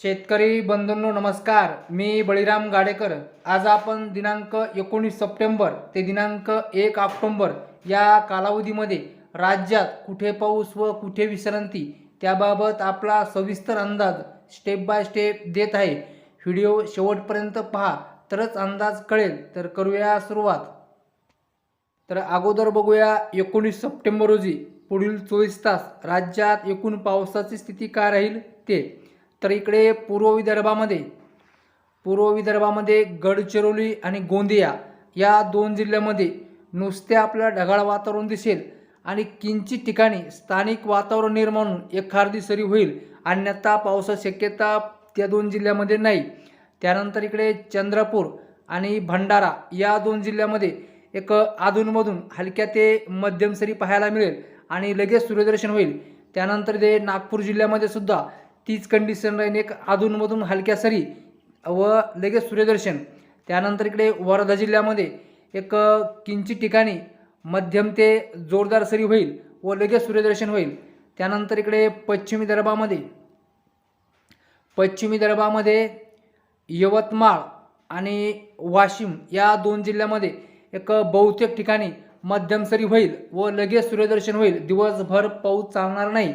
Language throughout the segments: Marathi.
शेतकरी बंधूंनो नमस्कार. मी बळीराम गाडेकर. आज आपण दिनांक एकोणीस सप्टेंबर ते दिनांक एक ऑक्टोंबर या कालावधीमध्ये राज्यात कुठे पाऊस व कुठे विश्रांती त्याबाबत आपला सविस्तर अंदाज स्टेप बाय स्टेप देत आहे. व्हिडिओ शेवटपर्यंत पहा. तरच अंदाज कळेल. तर करूया सुरुवात. तर अगोदर बघूया एकोणीस सप्टेंबर रोजी पुढील चोवीस तास राज्यात एकूण पावसाची स्थिती काय राहील ते. तर इकडे पूर्व विदर्भामध्ये पूर्व विदर्भामध्ये गडचिरोली आणि गोंदिया या दोन जिल्ह्यामध्ये नुसते आपल्याला ढगाळ वातावरण दिसेल आणि किंचित ठिकाणी स्थानिक वातावरण निर्माण होऊन एखादी सरी होईल. अन्यथा पावसाची शक्यता त्या दोन जिल्ह्यामध्ये नाही. त्यानंतर इकडे चंद्रपूर आणि भंडारा या दोन जिल्ह्यामध्ये एक अधूनमधून हलक्या ते मध्यम सरी पाहायला मिळेल आणि लगेच सूर्यदर्शन होईल. त्यानंतर ते नागपूर जिल्ह्यामध्ये सुद्धा तीच कंडिशन राहील एक अधूनमधून हलक्या सरी व लगेच सूर्यदर्शन. त्यानंतर इकडे वर्धा जिल्ह्यामध्ये एक किंचित ठिकाणी मध्यम ते जोरदार सरी होईल व लगेच सूर्यदर्शन होईल. त्यानंतर इकडे पश्चिमी दरबामध्ये पश्चिमी दरबामध्ये यवतमाळ आणि वाशिम या दोन जिल्ह्यामध्ये एक बहुतेक ठिकाणी मध्यम सरी होईल व लगेच सूर्यदर्शन होईल. दिवसभर पाऊस चालणार नाही.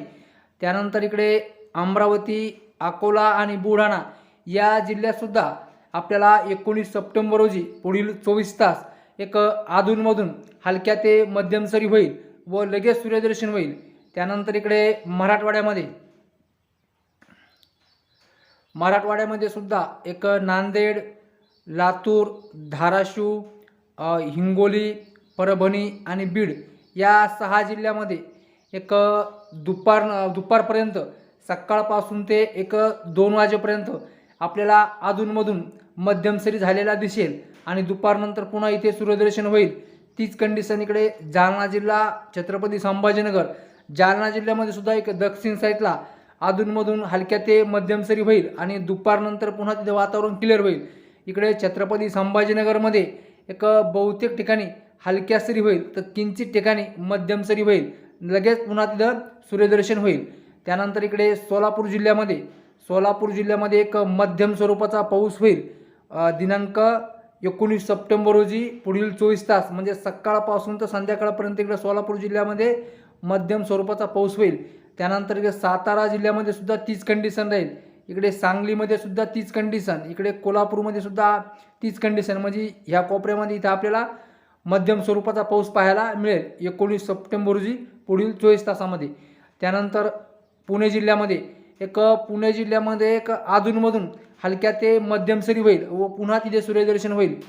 त्यानंतर इकडे अमरावती अकोला आणि बुलढाणा या जिल्ह्यातसुद्धा आपल्याला एकोणीस सप्टेंबर रोजी पुढील चोवीस तास एक अधूनमधून हलक्या ते मध्यम सरी होईल व लगेच सूर्यदर्शन होईल. त्यानंतर इकडे मराठवाड्यामध्ये मराठवाड्यामध्ये सुद्धा एक नांदेड लातूर धाराशिव हिंगोली परभणी आणि बीड या सहा जिल्ह्यामध्ये एक दुपार दुपारपर्यंत सकाळपासून ते एक दोन वाजेपर्यंत आपल्याला अधूनमधून मध्यम सरी झालेला दिसेल आणि दुपारनंतर पुन्हा इथे सूर्यदर्शन होईल. तीच कंडिशन इकडे जालना जिल्हा छत्रपती संभाजीनगर. जालना जिल्ह्यामध्ये सुद्धा एक दक्षिण साईडला अधूनमधून हलक्या ते मध्यम सरी होईल आणि दुपारनंतर पुन्हा तिथे वातावरण क्लिअर होईल. इकडे छत्रपती संभाजीनगरमध्ये एक बहुतेक ठिकाणी हलक्या सरी होईल तर किंचित ठिकाणी मध्यम सरी होईल. लगेच पुन्हा तिथं सूर्यदर्शन होईल. त्यानंतर इकडे सोलापूर जिल्ह्यामध्ये सोलापूर जिल्ह्यामध्ये एक मध्यम स्वरूपाचा पाऊस होईल. दिनांक एकोणीस सप्टेंबर रोजी पुढील चोवीस तास म्हणजे सकाळपासून तर संध्याकाळपर्यंत इकडे सोलापूर जिल्ह्यामध्ये मध्यम स्वरूपाचा पाऊस होईल. त्यानंतर इकडे सातारा जिल्ह्यामध्ये सुद्धा तीच कंडिशन राहील. इकडे सांगलीमध्ये सुद्धा तीच कंडिशन इकडे कोल्हापूरमध्ये सुद्धा तीच कंडिशन म्हणजे ह्या कोपऱ्यामध्ये इथं आपल्याला मध्यम स्वरूपाचा पाऊस पाहायला मिळेल. एकोणीस सप्टेंबर रोजी पुढील चोवीस तासामध्ये. त्यानंतर पुणे जिल्ह्यामध्ये एक पुणे जिल्ह्यामध्ये एक अधूनमधून हलक्या ते मध्यम सरी होईल व पुन्हा तिथे सूर्यदर्शन होईल.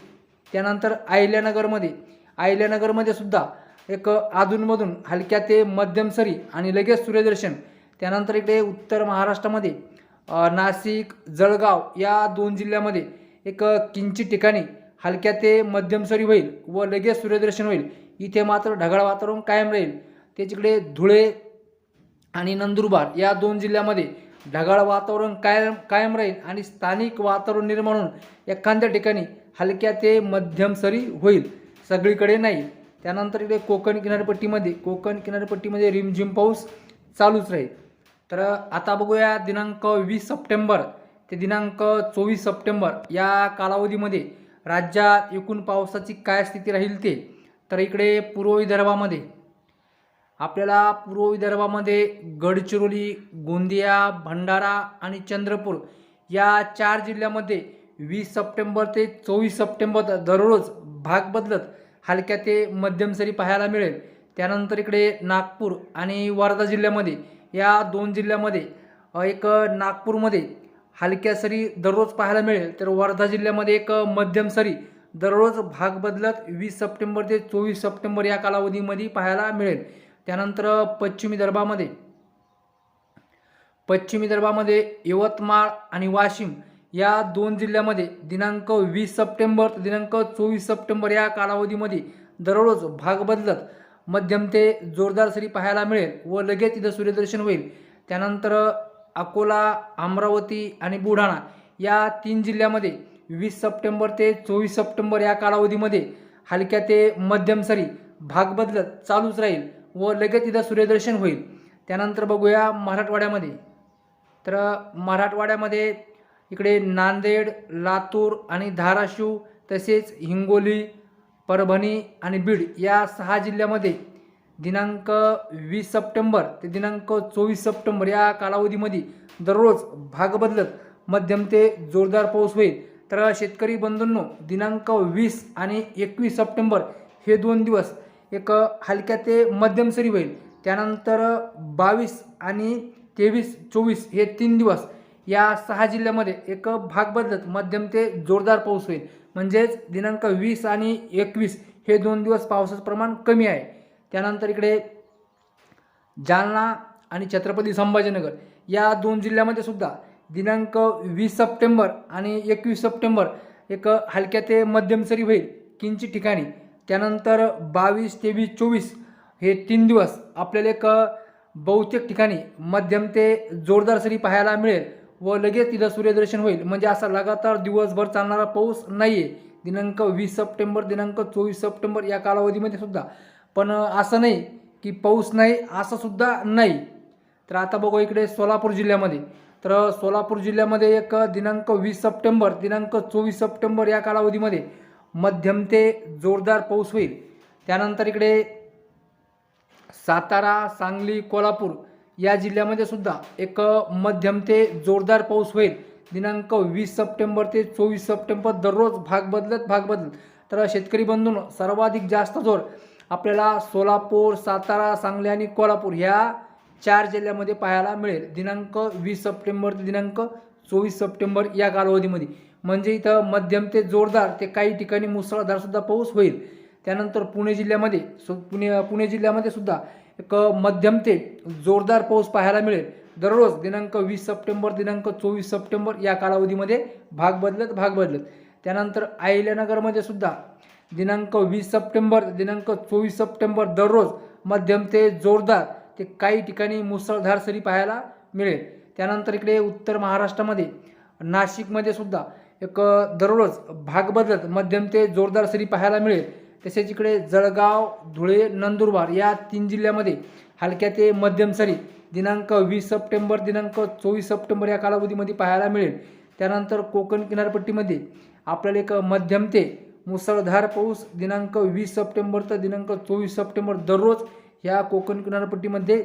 त्यानंतर अहिल्यानगरमध्ये अहिल्यानगरमध्ये सुद्धा एक अधूनमधून हलक्या ते मध्यम सरी आणि लगेच सूर्यदर्शन. त्यानंतर इकडे उत्तर महाराष्ट्रामध्ये नाशिक जळगाव या दोन जिल्ह्यामध्ये एक किंचित ठिकाणी हलक्या ते मध्यम सरी होईल व लगेच सूर्यदर्शन होईल. इथे मात्र ढगाळ वातावरण कायम राहील. त्याच्याकडे धुळे आणि नंदुरबार या दोन जिल्ह्यामध्ये ढगाळ वातावरण कायम कायम राहील आणि स्थानिक वातावरण निर्माण होऊन एखाद्या ठिकाणी हलक्या ते मध्यम सरी होईल. सगळीकडे नाही. त्यानंतर इकडे कोकण किनारपट्टीमध्ये कोकण किनारपट्टीमध्ये रिमझिम पाऊस चालूच राहील. तर आता बघूया दिनांक वीस सप्टेंबर ते दिनांक चोवीस सप्टेंबर या कालावधीमध्ये राज्यात एकूण पावसाची काय स्थिती राहील ते? तर इकडे पूर्व विदर्भामध्ये आपल्याला पूर्व विदर्भामध्ये गडचिरोली गोंदिया भंडारा आणि चंद्रपूर या चार जिल्ह्यामध्ये वीस सप्टेंबर ते चोवीस सप्टेंबर दररोज भाग बदलत हलक्या ते मध्यम सरी पाहायला मिळेल. त्यानंतर इकडे नागपूर आणि वर्धा जिल्ह्यामध्ये या दोन जिल्ह्यामध्ये एक नागपूरमध्ये हलक्या सरी दररोज पाहायला मिळेल. तर वर्धा जिल्ह्यामध्ये एक मध्यम सरी दररोज भाग बदलत वीस सप्टेंबर ते चोवीस सप्टेंबर या कालावधीमध्ये पाहायला मिळेल. त्यानंतर पश्चिमी विदर्भामध्ये पश्चिम विदर्भामध्ये यवतमाळ आणि वाशिम या दोन जिल्ह्यामध्ये दिनांक वीस सप्टेंबर ते दिनांक चोवीस सप्टेंबर या कालावधीमध्ये दररोज भाग बदलत मध्यम ते जोरदार सरी पाहायला मिळेल व लगेच इथं सूर्यदर्शन होईल. त्यानंतर अकोला अमरावती आणि बुलढाणा या तीन जिल्ह्यामध्ये वीस सप्टेंबर ते चोवीस सप्टेंबर या कालावधीमध्ये हलक्या ते मध्यम सरी भाग बदलत चालूच राहील. व लगेच तिथं सूर्यदर्शन होईल. त्यानंतर बघूया मराठवाड्यामध्ये. तर मराठवाड्यामध्ये इकडे नांदेड लातूर आणि धाराशिव तसेच हिंगोली परभणी आणि बीड या सहा जिल्ह्यामध्ये दिनांक वीस सप्टेंबर ते दिनांक चोवीस सप्टेंबर या कालावधीमध्ये दररोज भाग बदलत मध्यम ते जोरदार पाऊस होईल. तर शेतकरी बंधूंनो दिनांक वीस आणि एकवीस सप्टेंबर हे दोन दिवस एक हलक्या ते मध्यम सरी होईल. त्यानंतर बावीस आणि तेवीस चोवीस हे तीन दिवस या सहा जिल्ह्यामध्ये एक भाग बदलत मध्यम ते जोरदार पाऊस होईल. म्हणजेच दिनांक वीस आणि एकवीस हे दोन दिवस पावसाचं प्रमाण कमी आहे. त्यानंतर इकडे जालना आणि छत्रपती संभाजीनगर या दोन जिल्ह्यामध्ये सुद्धा दिनांक वीस सप्टेंबर आणि एकवीस सप्टेंबर एक हलक्या ते मध्यम सरी होईल. किंचित ठिकाणी त्यानंतर बावीस तेवीस चोवीस हे तीन दिवस आपल्याला एक बहुतेक ठिकाणी मध्यम ते जोरदार सरी पाहायला मिळेल व लगेच तिथं सूर्यदर्शन होईल. म्हणजे असा लगातार दिवसभर चालणारा पाऊस नाही आहे दिनांक वीस सप्टेंबर दिनांक चोवीस सप्टेंबर या कालावधीमध्ये सुद्धा. पण असं नाही की पाऊस नाही असं सुद्धा नाही. तर आता बघू इकडे सोलापूर जिल्ह्यामध्ये. तर सोलापूर जिल्ह्यामध्ये एक दिनांक वीस सप्टेंबर दिनांक चोवीस सप्टेंबर या कालावधीमध्ये मध्यम ते जोरदार पाऊस होईल. त्यानंतर इकडे सातारा सांगली कोल्हापूर या जिल्ह्यामध्ये सुद्धा एक मध्यम ते जोरदार पाऊस होईल. दिनांक वीस सप्टेंबर ते चोवीस सप्टेंबर दररोज भाग बदलत भाग बदलत. तर शेतकरी बंधून सर्वाधिक जास्त जोर आपल्याला सोलापूर सातारा सांगली आणि कोल्हापूर ह्या चार जिल्ह्यामध्ये पाहायला मिळेल. दिनांक वीस सप्टेंबर ते दिनांक चोवीस सप्टेंबर या कालावधीमध्ये. म्हणजे इथं मध्यम ते जोरदार ते काही ठिकाणी मुसळधार सुद्धा पाऊस होईल. त्यानंतर पुणे जिल्ह्यामध्ये सु पुणे पुणे जिल्ह्यामध्ये सुद्धा एक मध्यम ते जोरदार पाऊस पाहायला मिळेल. दररोज दिनांक वीस सप्टेंबर दिनांक चोवीस सप्टेंबर या कालावधीमध्ये भाग बदलत भाग बदलत. त्यानंतर अहिल्यानगरमध्ये सुद्धा दिनांक वीस सप्टेंबर दिनांक चोवीस सप्टेंबर दररोज मध्यम ते जोरदार ते काही ठिकाणी मुसळधार सरी पाहायला मिळेल. त्यानंतर इकडे उत्तर महाराष्ट्रामध्ये नाशिकमध्ये सुद्धा एक दररोज भाग बदलत मध्यम ते जोरदार सरी पाहायला मिळेल. तसेच इकडे जळगाव धुळे नंदुरबार या तीन जिल्ह्यामध्ये हलक्या ते मध्यम सरी दिनांक वीस सप्टेंबर दिनांक चोवीस सप्टेंबर या कालावधीमध्ये पाहायला मिळेल. त्यानंतर कोकण किनारपट्टीमध्ये आपल्याला एक मध्यम ते मुसळधार पाऊस दिनांक वीस सप्टेंबर तर दिनांक चोवीस सप्टेंबर दररोज ह्या कोकण किनारपट्टीमध्ये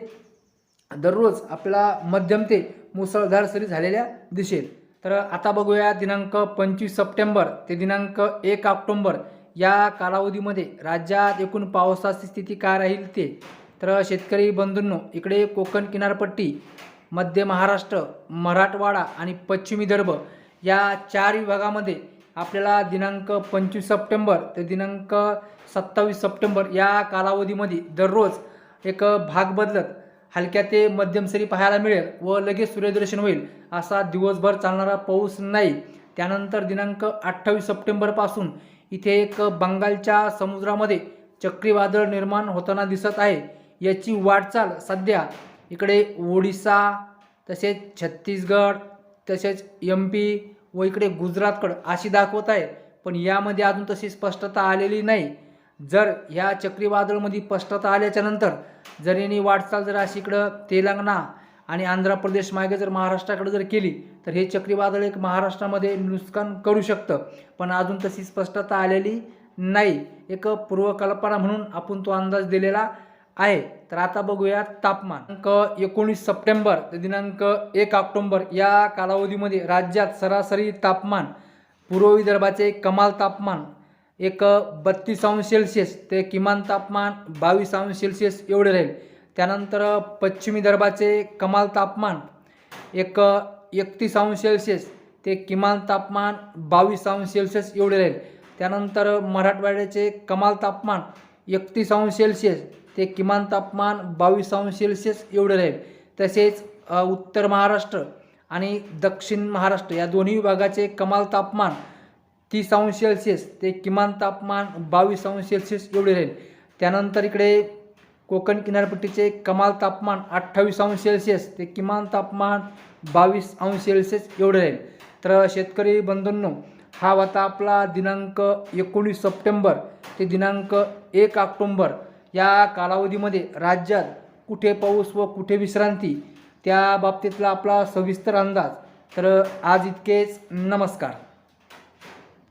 दररोज आपल्याला मध्यम ते मुसळधार सरी झालेल्या दिसेल. तर आता बघूया दिनांक पंचवीस सप्टेंबर ते दिनांक एक ऑक्टोंबर या कालावधीमध्ये राज्यात एकूण पावसाची स्थिती काय राहील ते? तर शेतकरी बंधूंनो इकडे कोकण किनारपट्टी मध्य महाराष्ट्र मराठवाडा आणि पश्चिम विदर्भ या चार विभागामध्ये आपल्याला दिनांक पंचवीस सप्टेंबर ते दिनांक सत्तावीस सप्टेंबर या कालावधीमध्ये दररोज एक भाग बदलत हलक्या ते मध्यम सरी पाहायला मिळेल व लगेच सूर्यदर्शन होईल. असा दिवसभर चालणारा पाऊस नाही. त्यानंतर दिनांक अठ्ठावीस सप्टेंबरपासून इथे एक बंगालच्या समुद्रामध्ये चक्रीवादळ निर्माण होताना दिसत आहे. याची वाटचाल सध्या इकडे ओडिसा तसेच छत्तीसगड तसेच एम पी व इकडे गुजरातकडं अशी दाखवत आहे. पण यामध्ये अजून तशी स्पष्टता आलेली नाही. जर ह्या चक्रीवादळमध्ये स्पष्टता आल्याच्यानंतर जर यांनी वाटचाल जर अशी इकडं तेलंगणा आणि आंध्र प्रदेश मागे जर महाराष्ट्राकडे जर केली तर हे चक्रीवादळ एक महाराष्ट्रामध्ये नुकसान करू शकतं. पण अजून तशी स्पष्टता आलेली नाही. एक पूर्वकल्पना म्हणून आपण तो अंदाज दिलेला आहे. तर आता बघूया तापमान. दिनांक एकोणीस सप्टेंबर ते दिनांक एक ऑक्टोंबर या कालावधीमध्ये राज्यात सरासरी तापमान पूर्व विदर्भाचे कमाल तापमान एक बत्तीस अंश सेल्सिअस ते किमान तापमान बावीस अंश सेल्सिअस एवढे राहील. त्यानंतर पश्चिम विदर्भाचे कमाल तापमान एक एकतीस अंश सेल्सिअस ते किमान तापमान बावीस अंश सेल्सिअस एवढे राहील. त्यानंतर मराठवाड्याचे कमाल तापमान एकतीस अंश सेल्सिअस ते किमान तापमान बावीस अंश सेल्सिअस एवढे राहील. तसेच उत्तर महाराष्ट्र आणि दक्षिण महाराष्ट्र या दोन्ही विभागाचे कमाल तापमान तीस अंश सेल्सिअस ते किमान तापमान बावीस अंश सेल्सिअस एवढे राहील. त्यानंतर इकडे कोकण किनारपट्टीचे कमाल तापमान अठ्ठावीस अंश सेल्सिअस ते किमान तापमान बावीस अंश सेल्सिअस एवढे राहील. तर शेतकरी बंधूंनो हा होता आपला दिनांक एकोणीस सप्टेंबर ते दिनांक एक ऑक्टोंबर. या कालावधीमध्ये राज्यात कुठे पाऊस व कुठे विश्रांती त्या बाबतीतला आपला सविस्तर अंदाज. तर आज इतकेच. नमस्कार.